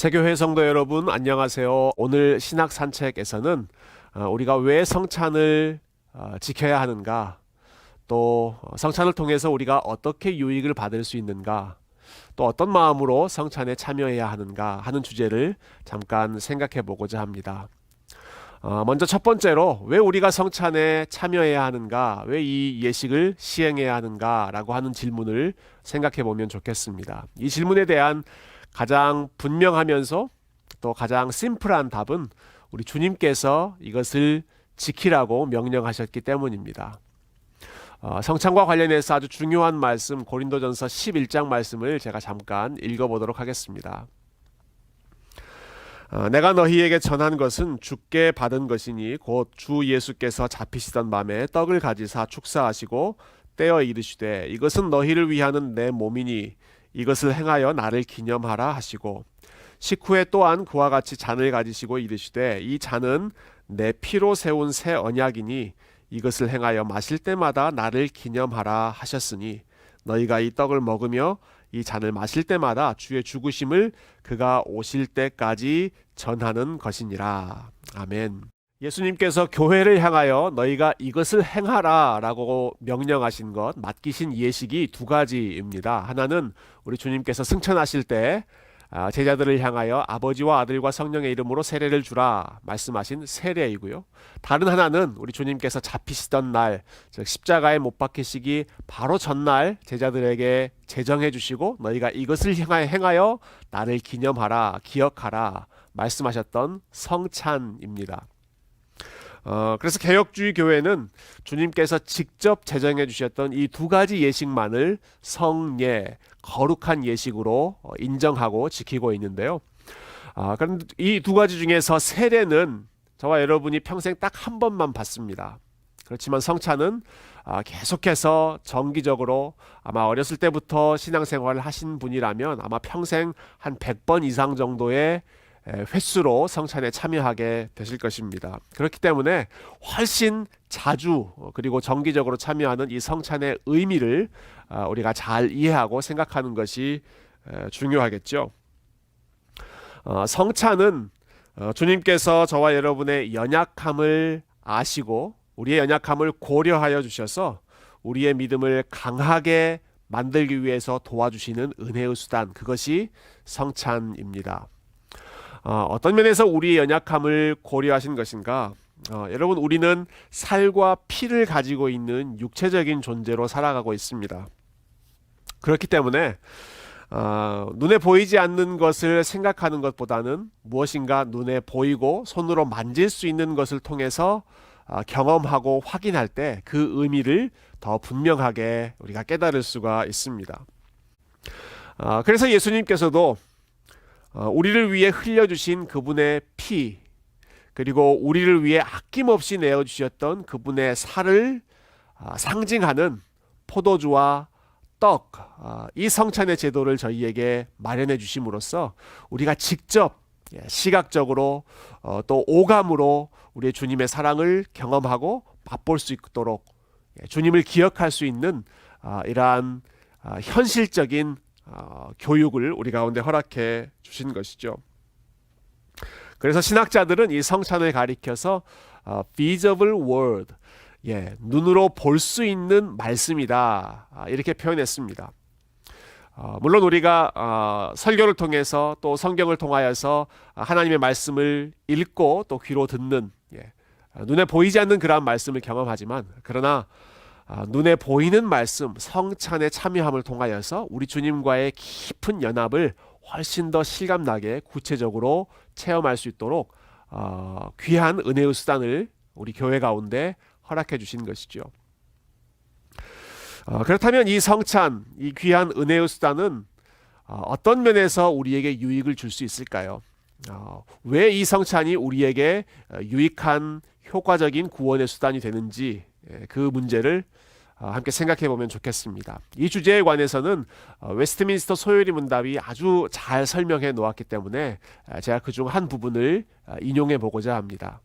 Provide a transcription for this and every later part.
세교회 성도 여러분 안녕하세요. 오늘 신학 산책에서는 어, 우리가 왜 성찬을 어, 지켜야 하는가, 또 성찬을 통해서 우리가 어떻게 유익을 받을 수 있는가, 또 어떤 마음으로 성찬에 참여해야 하는가 하는 주제를 잠깐 생각해 보고자 합니다. 어, 먼저 첫 번째로 왜 우리가 성찬에 참여해야 하는가, 왜 이 예식을 시행해야 하는가라고 하는 질문을 생각해 보면 좋겠습니다. 이 질문에 대한 가장 분명하면서 또 가장 심플한 답은 우리 주님께서 이것을 지키라고 명령하셨기 때문입니다. 어, 성찬과 관련해서 아주 중요한 말씀 고린도전서 11장 말씀을 제가 잠깐 읽어보도록 하겠습니다. 어, 내가 너희에게 전한 것은 주께 받은 것이니 곧 주 예수께서 잡히시던 밤에 떡을 가지사 축사하시고 떼어 이르시되 이것은 너희를 위하는 내 몸이니 이것을 행하여 나를 기념하라 하시고 식후에 또한 그와 같이 잔을 가지시고 이르시되 이 잔은 내 피로 세운 새 언약이니 이것을 행하여 마실 때마다 나를 기념하라 하셨으니 너희가 이 떡을 먹으며 이 잔을 마실 때마다 주의 죽으심을 그가 오실 때까지 전하는 것이니라. 아멘. 예수님께서 교회를 향하여 너희가 이것을 행하라 라고 명령하신 것, 맡기신 예식이 두 가지입니다. 하나는 우리 주님께서 승천하실 때 아, 제자들을 향하여 아버지와 아들과 성령의 이름으로 세례를 주라 말씀하신 세례이고요. 다른 하나는 우리 주님께서 잡히시던 날, 즉 십자가에 못 박히시기 바로 전날 제자들에게 제정해 주시고 너희가 이것을 향하여 행하여 나를 기념하라, 기억하라 말씀하셨던 성찬입니다. 어, 그래서 개혁주의 교회는 주님께서 직접 제정해 주셨던 이 두 가지 예식만을 성예, 거룩한 예식으로 어, 인정하고 지키고 있는데요. 아, 그럼 이두 가지 중에서 세례는 저와 여러분이 평생 딱 한 번만 받습니다. 그렇지만 성찬은 아, 계속해서 정기적으로 아마 어렸을 때부터 신앙생활을 하신 분이라면 아마 평생 한 100번 이상 정도의 에, 횟수로 성찬에 참여하게 되실 것입니다. 그렇기 때문에 훨씬 자주 어, 그리고 정기적으로 참여하는 이 성찬의 의미를 아, 우리가 잘 이해하고 생각하는 것이 에, 중요하겠죠. 어, 성찬은 어, 주님께서 저와 여러분의 연약함을 아시고 우리의 연약함을 고려하여 주셔서 우리의 믿음을 강하게 만들기 위해서 도와주시는 은혜의 수단 그것이 성찬입니다. 어, 어떤 면에서 우리의 연약함을 고려하신 것인가? 어, 여러분 우리는 살과 피를 가지고 있는 육체적인 존재로 살아가고 있습니다. 그렇기 때문에 어, 눈에 보이지 않는 것을 생각하는 것보다는 무엇인가 눈에 보이고 손으로 만질 수 있는 것을 통해서 어, 경험하고 확인할 때 그 의미를 더 분명하게 우리가 깨달을 수가 있습니다. 어, 그래서 예수님께서도 어, 우리를 위해 흘려주신 그분의 피 그리고 우리를 위해 아낌없이 내어주셨던 그분의 살을 아, 상징하는 포도주와 떡, 아, 이 성찬의 제도를 저희에게 마련해 주심으로써 우리가 직접 예, 시각적으로 어, 또 오감으로 우리의 주님의 사랑을 경험하고 맛볼 수 있도록 예, 주님을 기억할 수 있는 아, 이러한 아, 현실적인 어, 교육을 우리 가운데 허락해 주신 것이죠. 그래서 신학자들은 이 성찬을 가리켜서 어, visible word, 예, 눈으로 볼 수 있는 말씀이다 아, 이렇게 표현했습니다. 어, 물론 우리가 어, 설교를 통해서 또 성경을 통하여서 하나님의 말씀을 읽고 또 귀로 듣는 예, 눈에 보이지 않는 그러한 말씀을 경험하지만 그러나 아, 눈에 보이는 말씀 성찬에 참여함을 통하여서 우리 주님과의 깊은 연합을 훨씬 더 실감나게 구체적으로 체험할 수 있도록 어, 귀한 은혜의 수단을 우리 교회 가운데 허락해 주신 것이죠. 어, 그렇다면 이 성찬, 이 귀한 은혜의 수단은 어, 어떤 면에서 우리에게 유익을 줄 수 있을까요? 어, 왜 이 성찬이 우리에게 어, 유익한 효과적인 구원의 수단이 되는지 예, 그 문제를 어, 함께 생각해 보면 좋겠습니다. 이 주제에 관해서는 어, 웨스트민스터 소요리 문답이 아주 잘 설명해 놓았기 때문에 아, 제가 그 중 한 부분을 아, 인용해 보고자 합니다.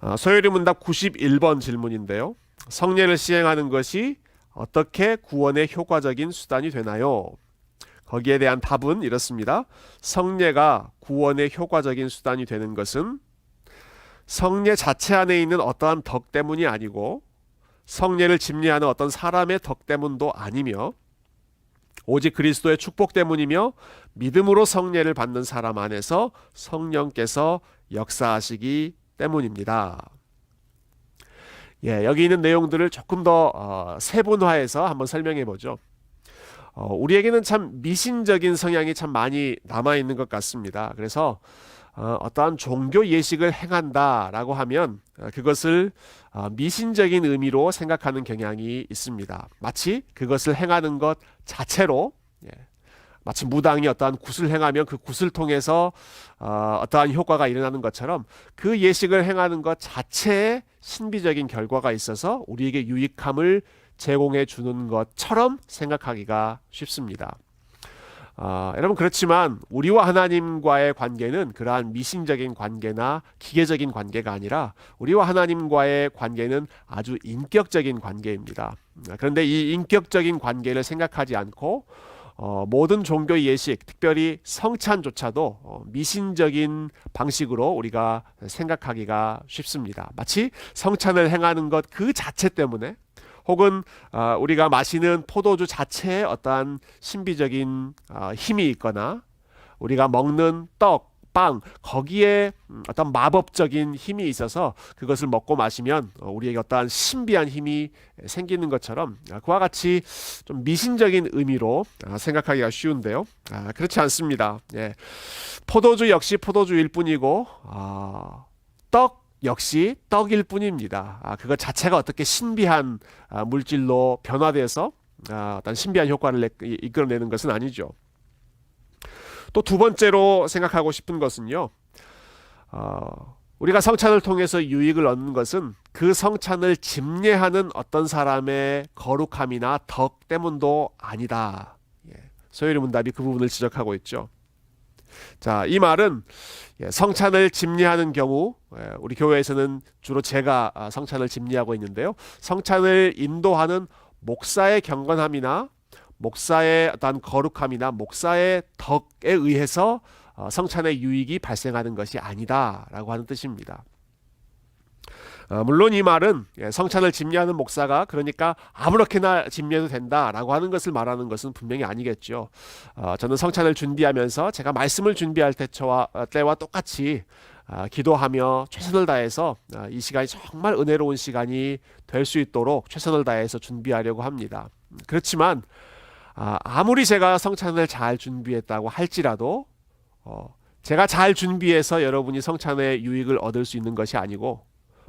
어, 소요리 문답 91번 질문인데요. 성례를 시행하는 것이 어떻게 구원의 효과적인 수단이 되나요? 거기에 대한 답은 이렇습니다. 성례가 구원의 효과적인 수단이 되는 것은 성례 자체 안에 있는 어떠한 덕 때문이 아니고 성례를 집례하는 어떤 사람의 덕 때문도 아니며 오직 그리스도의 축복 때문이며 믿음으로 성례를 받는 사람 안에서 성령께서 역사하시기 때문입니다. 예, 여기 있는 내용들을 조금 더 어, 세분화해서 한번 설명해 보죠. 어, 우리에게는 참 미신적인 성향이 참 많이 남아 있는 것 같습니다. 그래서 어, 어떠한 종교 예식을 행한다라고 하면 어, 그것을 어, 미신적인 의미로 생각하는 경향이 있습니다. 마치 그것을 행하는 것 자체로 예, 마치 무당이 어떠한 굿을 행하면 그 굿을 통해서 어, 어떠한 효과가 일어나는 것처럼 그 예식을 행하는 것 자체에 신비적인 결과가 있어서 우리에게 유익함을 제공해 주는 것처럼 생각하기가 쉽습니다. 어, 여러분 그렇지만 우리와 하나님과의 관계는 그러한 미신적인 관계나 기계적인 관계가 아니라 우리와 하나님과의 관계는 아주 인격적인 관계입니다. 그런데 이 인격적인 관계를 생각하지 않고 어, 모든 종교 예식, 특별히 성찬조차도 어, 미신적인 방식으로 우리가 생각하기가 쉽습니다. 마치 성찬을 행하는 것 그 자체 때문에 혹은 어, 우리가 마시는 포도주 자체에 어떠한 신비적인 어, 힘이 있거나 우리가 먹는 떡, 빵 거기에 음, 어떤 마법적인 힘이 있어서 그것을 먹고 마시면 어, 우리에게 어떠한 신비한 힘이 생기는 것처럼 아, 그와 같이 좀 미신적인 의미로 아, 생각하기가 쉬운데요. 아, 그렇지 않습니다. 예. 포도주 역시 포도주일 뿐이고 아, 떡 역시 떡일 뿐입니다. 아, 그것 자체가 어떻게 신비한 아, 물질로 변화돼서 아, 어떤 신비한 효과를 내, 이끌어내는 것은 아니죠. 또 두 번째로 생각하고 싶은 것은요. 어, 우리가 성찬을 통해서 유익을 얻는 것은 그 성찬을 집례하는 어떤 사람의 거룩함이나 덕 때문도 아니다. 예, 소요리 문답이 그 부분을 지적하고 있죠. 자, 이 말은 예, 성찬을 집례하는 경우 예, 우리 교회에서는 주로 제가 아, 성찬을 집례하고 있는데요. 성찬을 인도하는 목사의 경건함이나 목사의 어떤 거룩함이나 목사의 덕에 의해서 어, 성찬의 유익이 발생하는 것이 아니다라고 하는 뜻입니다. 어, 물론 이 말은 예, 성찬을 집례하는 목사가 그러니까 아무렇게나 집례도 된다라고 하는 것을 말하는 것은 분명히 아니겠죠. 어, 저는 성찬을 준비하면서 제가 말씀을 준비할 때와, 때와 똑같이 기도하며 최선을 다해서 이 시간이 정말 은혜로운 시간이 될 수 있도록 최선을 다해서 준비하려고 합니다. 그렇지만 아무리 제가 성찬을 잘 준비했다고 할지라도 제가 잘 준비해서 여러분이 성찬의 유익을 얻을 수 있는 것이 아니고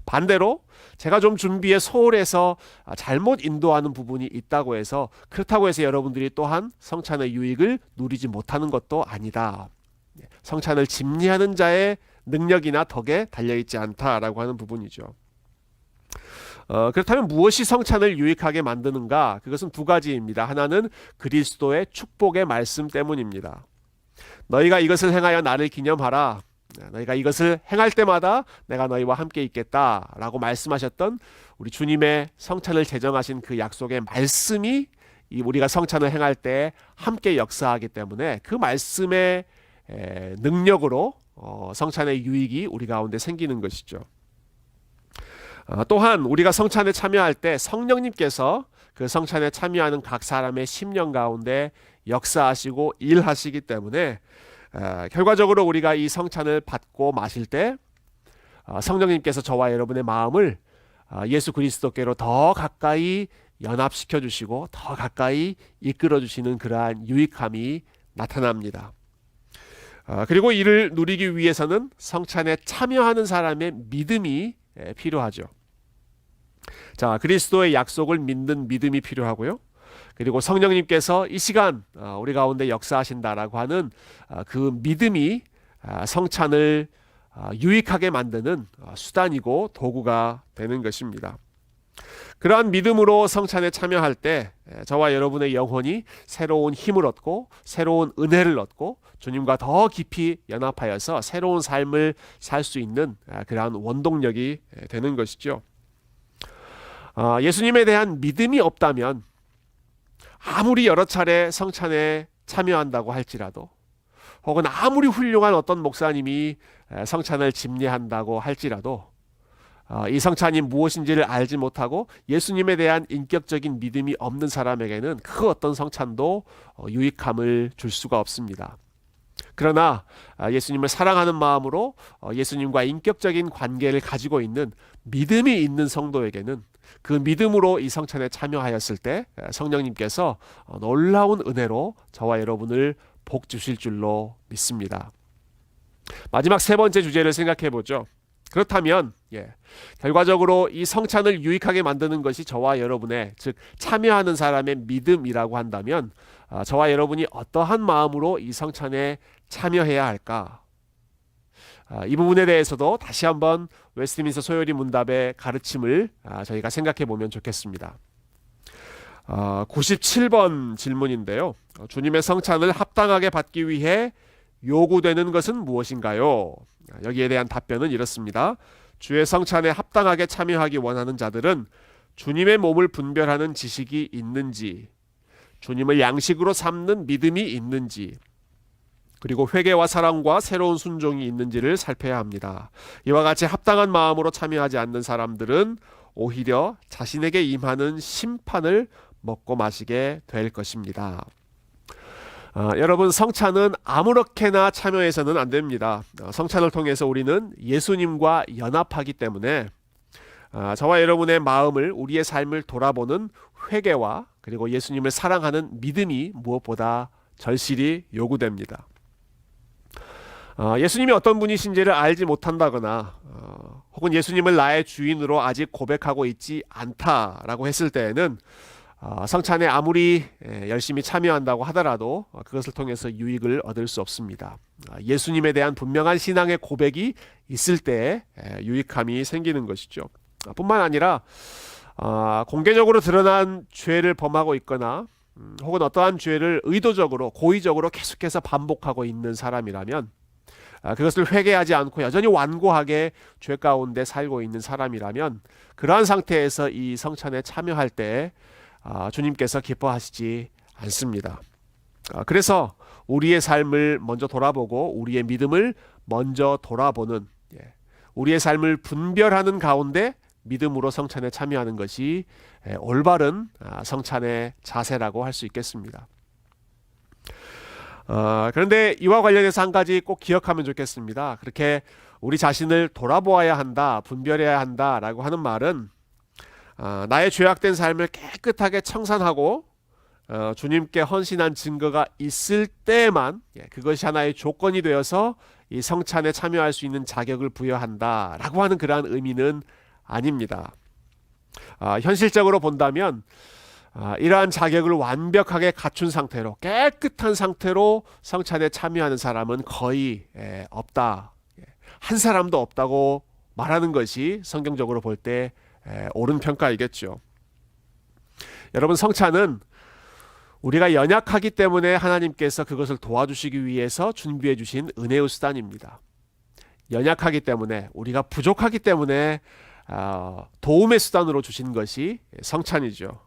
반대로 제가 좀 준비에 소홀해서 잘못 인도하는 부분이 있다고 해서 그렇다고 해서 여러분들이 또한 성찬의 유익을 누리지 못하는 것도 아니다. 예, 성찬을 집리하는 자의 능력이나 덕에 달려 있지 않다라고 하는 부분이죠. 어, 그렇다면 무엇이 성찬을 유익하게 만드는가? 그것은 두 가지입니다. 하나는 그리스도의 축복의 말씀 때문입니다. 너희가 이것을 행하여 나를 기념하라. 네, 너희가 이것을 행할 때마다 내가 너희와 함께 있겠다라고 말씀하셨던 우리 주님의 성찬을 제정하신 그 약속의 말씀이 우리가 성찬을 행할 때 함께 역사하기 때문에 그 말씀의 능력으로 어, 성찬의 유익이 우리 가운데 생기는 것이죠. 어, 또한 우리가 성찬에 참여할 때 성령님께서 그 성찬에 참여하는 각 사람의 심령 가운데 역사하시고 일하시기 때문에 결과적으로 우리가 이 성찬을 받고 마실 때 어, 성령님께서 저와 여러분의 마음을 어, 예수 그리스도께로 더 가까이 연합시켜 주시고 더 가까이 이끌어 주시는 그러한 유익함이 나타납니다. 어, 그리고 이를 누리기 위해서는 성찬에 참여하는 사람의 믿음이 필요하죠. 자, 그리스도의 약속을 믿는 믿음이 필요하고요. 그리고 성령님께서 이 시간 어, 우리 가운데 역사하신다라고 하는 어, 그 믿음이 어, 성찬을 유익하게 만드는 수단이고 도구가 되는 것입니다. 그러한 믿음으로 성찬에 참여할 때 저와 여러분의 영혼이 새로운 힘을 얻고 새로운 은혜를 얻고 주님과 더 깊이 연합하여서 새로운 삶을 살 수 있는 그러한 원동력이 되는 것이죠. 예수님에 대한 믿음이 없다면 아무리 여러 차례 성찬에 참여한다고 할지라도 혹은 아무리 훌륭한 어떤 목사님이 에, 성찬을 집례한다고 할지라도 어, 이 성찬이 무엇인지를 알지 못하고 예수님에 대한 인격적인 믿음이 없는 사람에게는 그 어떤 성찬도 어, 유익함을 줄 수가 없습니다. 그러나 아, 예수님을 사랑하는 마음으로 어, 예수님과 인격적인 관계를 가지고 있는 믿음이 있는 성도에게는 그 믿음으로 이 성찬에 참여하였을 때 에, 성령님께서 어, 놀라운 은혜로 저와 여러분을 복 주실 줄로 믿습니다. 마지막 세 번째 주제를 생각해 보죠. 그렇다면 예, 결과적으로 이 성찬을 유익하게 만드는 것이 저와 여러분의 즉 참여하는 사람의 믿음이라고 한다면 아, 저와 여러분이 어떠한 마음으로 이 성찬에 참여해야 할까? 아, 이 부분에 대해서도 다시 한번 웨스트민스터 소요리 문답의 가르침을 아, 저희가 생각해 보면 좋겠습니다. 아, 97번 질문인데요. 어, 주님의 성찬을 합당하게 받기 위해 요구되는 것은 무엇인가요? 아, 여기에 대한 답변은 이렇습니다. 주의 성찬에 합당하게 참여하기 원하는 자들은 주님의 몸을 분별하는 지식이 있는지, 주님을 양식으로 삼는 믿음이 있는지, 그리고 회개와 사랑과 새로운 순종이 있는지를 살펴야 합니다. 이와 같이 합당한 마음으로 참여하지 않는 사람들은 오히려 자신에게 임하는 심판을 먹고 마시게 될 것입니다. 아, 여러분 성찬은 아무렇게나 참여해서는 안 됩니다. 아, 성찬을 통해서 우리는 예수님과 연합하기 때문에 아, 저와 여러분의 마음을 우리의 삶을 돌아보는 회개와 그리고 예수님을 사랑하는 믿음이 무엇보다 절실히 요구됩니다. 어, 예수님이 어떤 분이신지를 알지 못한다거나 어, 혹은 예수님을 나의 주인으로 아직 고백하고 있지 않다라고 했을 때에는 어, 성찬에 아무리 에, 열심히 참여한다고 하더라도 어, 그것을 통해서 유익을 얻을 수 없습니다. 아, 예수님에 대한 분명한 신앙의 고백이 있을 때 에, 유익함이 생기는 것이죠. 아, 뿐만 아니라 아, 공개적으로 드러난 죄를 범하고 있거나 음, 혹은 어떠한 죄를 의도적으로 고의적으로 계속해서 반복하고 있는 사람이라면 아, 그것을 회개하지 않고 여전히 완고하게 죄 가운데 살고 있는 사람이라면 그러한 상태에서 이 성찬에 참여할 때 아, 주님께서 기뻐하시지 않습니다. 아, 그래서 우리의 삶을 먼저 돌아보고 우리의 믿음을 먼저 돌아보는 예, 우리의 삶을 분별하는 가운데 믿음으로 성찬에 참여하는 것이 예, 올바른 아, 성찬의 자세라고 할 수 있겠습니다. 어, 그런데 이와 관련해서 한 가지 꼭 기억하면 좋겠습니다. 그렇게 우리 자신을 돌아보아야 한다, 분별해야 한다라고 하는 말은 어, 나의 죄악된 삶을 깨끗하게 청산하고 어, 주님께 헌신한 증거가 있을 때만 예, 그것이 하나의 조건이 되어서 이 성찬에 참여할 수 있는 자격을 부여한다라고 하는 그러한 의미는 아닙니다. 아, 현실적으로 본다면 아, 이러한 자격을 완벽하게 갖춘 상태로 깨끗한 상태로 성찬에 참여하는 사람은 거의 에, 없다. 예, 한 사람도 없다고 말하는 것이 성경적으로 볼 때 옳은 평가이겠죠. 여러분 성찬은 우리가 연약하기 때문에 하나님께서 그것을 도와주시기 위해서 준비해 주신 은혜의 수단입니다. 연약하기 때문에 우리가 부족하기 때문에 어, 도움의 수단으로 주신 것이 성찬이죠.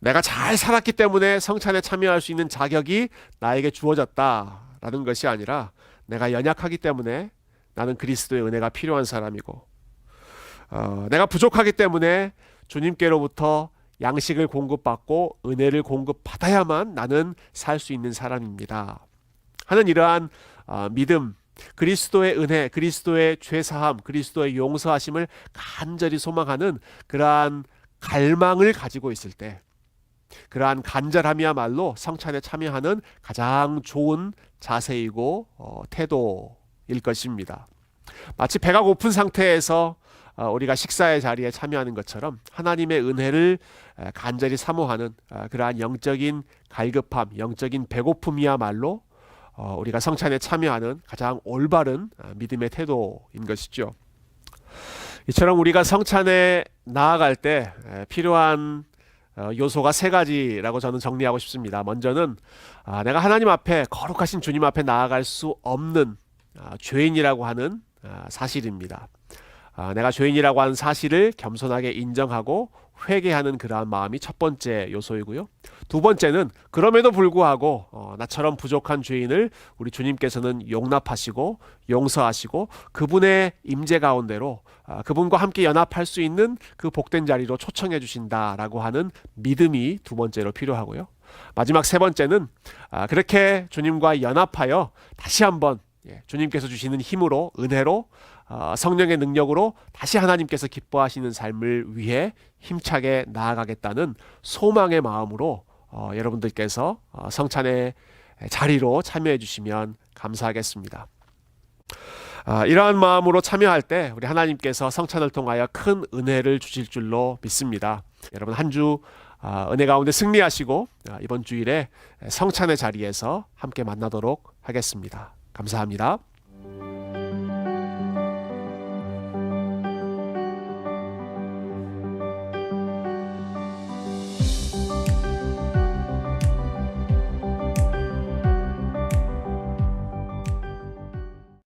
내가 잘 살았기 때문에 성찬에 참여할 수 있는 자격이 나에게 주어졌다라는 것이 아니라 내가 연약하기 때문에 나는 그리스도의 은혜가 필요한 사람이고 어, 내가 부족하기 때문에 주님께로부터 양식을 공급받고 은혜를 공급받아야만 나는 살 수 있는 사람입니다. 하는 이러한 어, 믿음, 그리스도의 은혜, 그리스도의 죄사함, 그리스도의 용서하심을 간절히 소망하는 그러한 갈망을 가지고 있을 때 그러한 간절함이야말로 성찬에 참여하는 가장 좋은 자세이고 어, 태도일 것입니다. 마치 배가 고픈 상태에서 어, 우리가 식사의 자리에 참여하는 것처럼 하나님의 은혜를 에, 간절히 사모하는 어, 그러한 영적인 갈급함, 영적인 배고픔이야말로 어, 우리가 성찬에 참여하는 가장 올바른 어, 믿음의 태도인 것이죠. 이처럼 우리가 성찬에 나아갈 때 에, 필요한 어, 요소가 세 가지라고 저는 정리하고 싶습니다. 먼저는 아, 내가 하나님 앞에 거룩하신 주님 앞에 나아갈 수 없는 아, 죄인이라고 하는 아, 사실입니다. 아, 내가 죄인이라고 하는 사실을 겸손하게 인정하고 회개하는 그러한 마음이 첫 번째 요소이고요. 두 번째는 그럼에도 불구하고 어, 나처럼 부족한 죄인을 우리 주님께서는 용납하시고 용서하시고 그분의 임재 가운데로 아, 그분과 함께 연합할 수 있는 그 복된 자리로 초청해 주신다라고 하는 믿음이 두 번째로 필요하고요. 마지막 세 번째는 아, 그렇게 주님과 연합하여 다시 한번 예, 주님께서 주시는 힘으로 은혜로 어, 성령의 능력으로 다시 하나님께서 기뻐하시는 삶을 위해 힘차게 나아가겠다는 소망의 마음으로 어, 여러분들께서 어, 성찬의 자리로 참여해 주시면 감사하겠습니다. 아, 이러한 마음으로 참여할 때 우리 하나님께서 성찬을 통하여 큰 은혜를 주실 줄로 믿습니다. 여러분 한주 아, 은혜 가운데 승리하시고 아, 이번 주일에 성찬의 자리에서 함께 만나도록 하겠습니다. 감사합니다.